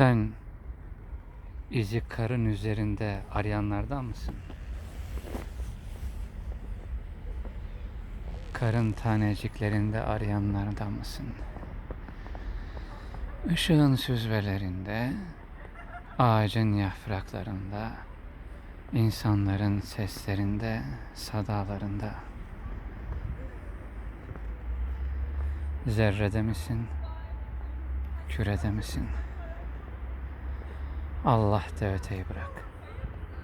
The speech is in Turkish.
Sen izi karın üzerinde arayanlardan mısın? Karın taneciklerinde arayanlardan mısın? Işığın süzvelerinde, ağacın yapraklarında, insanların seslerinde, sadalarında. Zerrede misin? Kürede misin? Allah de öteyi bırak.